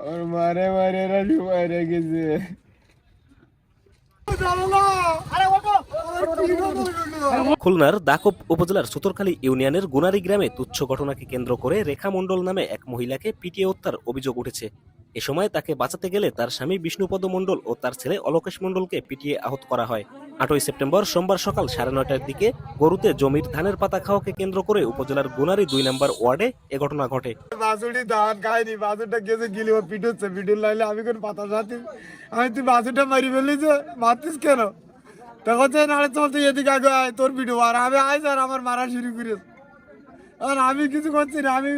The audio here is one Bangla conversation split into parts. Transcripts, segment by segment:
আমার মারে মারে এরা মারে গেছে খুলনার দাকব উপজেলার সুতরখালী ইউনিয়নের গুনারি গ্রামে তুচ্ছ ঘটনাকে কেন্দ্র করে রেখা মণ্ডল নামে এক মহিলাকে পিটিয়ে হত্যার অভিযোগ উঠেছে। এ সময় তাকে বাঁচাতে গেলে তার স্বামী বিষ্ণুপদ মণ্ডল ও তার ছেলে অলোকেশ মণ্ডলকে পিটিয়ে আহত করা হয়। আটই সেপ্টেম্বর সোমবার সকাল সাড়ে নয়টার দিকে গরুতে জমির ধানের পাতা খাওয়াকে কেন্দ্র করে উপজেলার গুনারি দুই নম্বর ওয়ার্ডে এ ঘটনা ঘটে। বাসুটি ধান খায়নি বাসুটা গেছে গিলি ও পিট হচ্ছে পিটুর লাইলে আমি কোন পাতা সাথে আমি তুই বাসুটা মারি ফেলিস মারতিস কেন? তখন যে নাড়ে চলতে এদিকে আগে আয়, তোর পিটু, আর আমি আইস আর আমার মারা শুরু করে আর আমি কিছু করছি না, আমি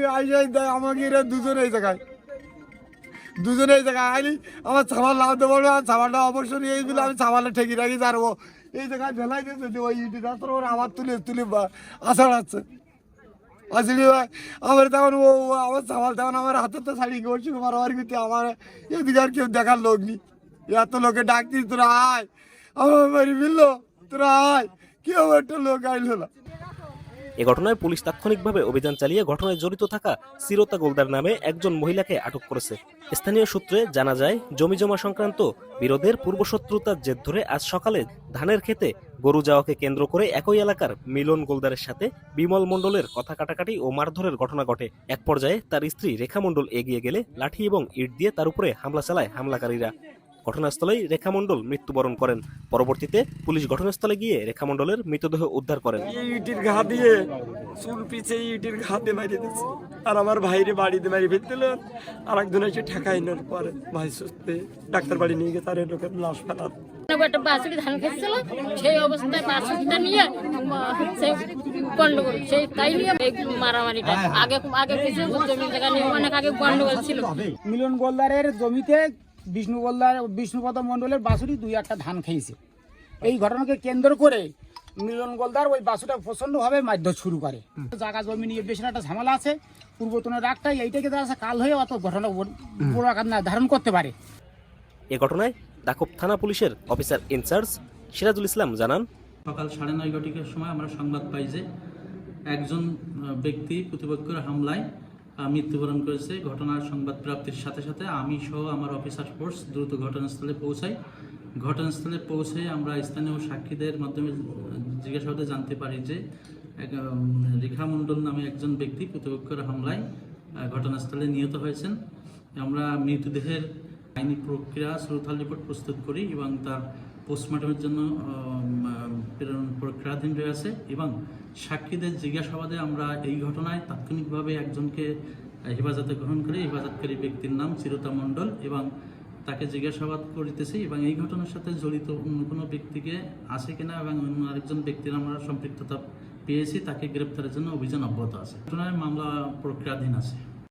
দেয় আমাকে এরা দুজন এই জায়গায় দুজন এই জায়গায় আইলি, আমার সাবাল লাভ দেবো আর সাবালটা অবশ্য নিয়ে বলে আমি সাবালে ঠেকি রাখি ও এই জায়গায় ফেলাই দিয়েছে যে ওই ইটি আবার তুলে তুলে আষাঢ় আছে। আসলে আমার তখন ও আমার সামাল তখন আমার হাতে তো শাড়ি করছি আমার আর কিন্তু আমার এদিকে আর কেউ দেখার লোক নেই। এত লোকে ডাকতিস তোরা আয়। আমার বাড়ি মিললো তোরা আয়। কেউ একটা লোক আইলো না। এ ঘটনায় পুলিশ তাৎক্ষণিকভাবে অভিযান চালিয়ে ঘটনায় জড়িত থাকা সিরতা গোলদার নামে একজন মহিলাকে আটক করেছে। স্থানীয় সূত্রে জানা যায়, জমি জমা সংক্রান্ত বিরোধের পূর্বশত্রুতার জের ধরে আজ সকালে ধানের খেতে গরু যাওয়াকে কেন্দ্র করে একই এলাকার মিলন গোলদারের সাথে বিমল মণ্ডলের কথা কাটাকাটি ও মারধরের ঘটনা ঘটে। এক পর্যায়ে তার স্ত্রী রেখা মণ্ডল এগিয়ে গেলে লাঠি এবং ইট দিয়ে তার উপরে হামলা চালায় হামলাকারীরা। ঘটনাস্থলেই রেখা মণ্ডল মৃত্যুবরণ করেন। পরবর্তীতে পুলিশ ঘটনাস্থলে গিয়ে রেখা মণ্ডলের মৃতদেহ উদ্ধার করেন। ইটির ঘা দিয়ে চুল পিছে ইটির ঘা দিয়ে মারিয়ে দিচ্ছে আর আমার ভাইরে বাড়িতে মারিয়ে ফেলতে দিল আর একজন এসে ঠেকাই নেওয়ার পরে ভাই সুস্থে ডাক্তার বাড়ি নিয়ে গিয়ে তার লোকের লাশ ফেলার একটা বাসুরি ধান খেয়েছিল সেই অবস্থায় বাসুরিটা নিয়ে উম, গন্ডগোল সেই তাই নিয়ে মারামারিটা। আগে আগে কিছু জমি জায়গা নিয়ে অনেক আগে গন্ডগোল ছিল। মিলন গোলদারের জমিতে বিষ্ণু গোলদার বিষ্ণুপদ মণ্ডলের বাসুরি দুই একটা ধান খেয়েছে। এই ঘটনাকে কেন্দ্র করে মিলন গোলদার ওই বাসুটা প্রচণ্ডভাবে মারধর শুরু করে। জায়গা জমি নিয়ে বেশ একটা ঝামেলা আছে। পূর্বতনের রাগটাই এইটাকে তারা কাল হয়ে অত ঘটনা বড়- বড় আকার না ধারণ করতে পারে। এ ঘটনায় দাকব থানা পুলিশের অফিসার ইনচার্জ সিরাজুল ইসলাম জানান সকাল সাড়ে নয় ঘটিকার সময় আমরা সংবাদ পাই যে একজন ব্যক্তি প্রতিপক্ষের হামলায় মৃত্যুবরণ করেছে। ঘটনার সংবাদ প্রাপ্তির সাথে সাথে আমি সহ আমার অফিসার ফোর্স দ্রুত ঘটনাস্থলে পৌঁছাই। ঘটনাস্থলে পৌঁছে আমরা স্থানীয় সাক্ষীদের মাধ্যমে জিজ্ঞাসাবাদে জানতে পারি যে এক, রেখা মণ্ডল নামে একজন ব্যক্তি প্রতিপক্ষের হামলায় ঘটনাস্থলে নিহত হয়েছেন। আমরা মৃতদেহের আইনি প্রক্রিয়া শ্রোতাল রিপোর্ট প্রস্তুত করি এবং তার পোস্টমর্টমের জন্য প্রেরণ প্রক্রিয়াধীন রয়েছে এবং সাক্ষীদের জিজ্ঞাসাবাদে আমরা এই ঘটনায় তাৎক্ষণিকভাবে একজনকে হেফাজতে গ্রহণ করে হেফাজতকারী ব্যক্তির নাম চিরতা মণ্ডল এবং তাকে জিজ্ঞাসাবাদ করিতেছি এবং এই ঘটনার সাথে জড়িত অন্য কোনো ব্যক্তিকে আছে কিনা এবং অন্য আরেকজন ব্যক্তির আমরা সম্পৃক্ততা পেয়েছি, তাকে গ্রেপ্তারের জন্য অভিযান অব্যাহত আছে। ঘটনায় মামলা প্রক্রিয়াধীন আছে।